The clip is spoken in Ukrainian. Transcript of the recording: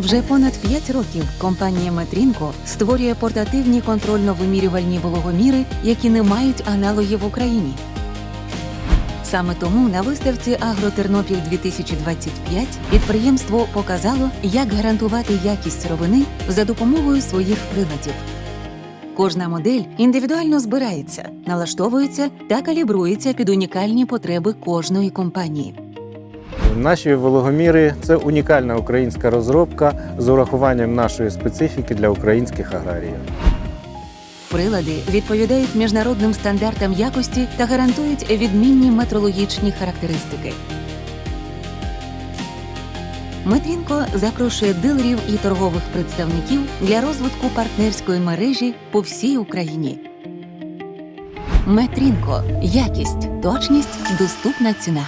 Вже понад 5 років компанія Метрінко створює портативні контрольно-вимірювальні вологоміри, які не мають аналогів в Україні. Саме тому на виставці Агротернопіль 2025 підприємство показало, як гарантувати якість сировини за допомогою своїх приладів. Кожна модель індивідуально збирається, налаштовується та калібрується під унікальні потреби кожної компанії. Наші вологоміри це унікальна українська розробка з урахуванням нашої специфіки для українських аграріїв. Прилади відповідають міжнародним стандартам якості та гарантують відмінні метрологічні характеристики. Метрінко запрошує дилерів і торгових представників для розвитку партнерської мережі по всій Україні. Метрінко якість, точність, доступна ціна.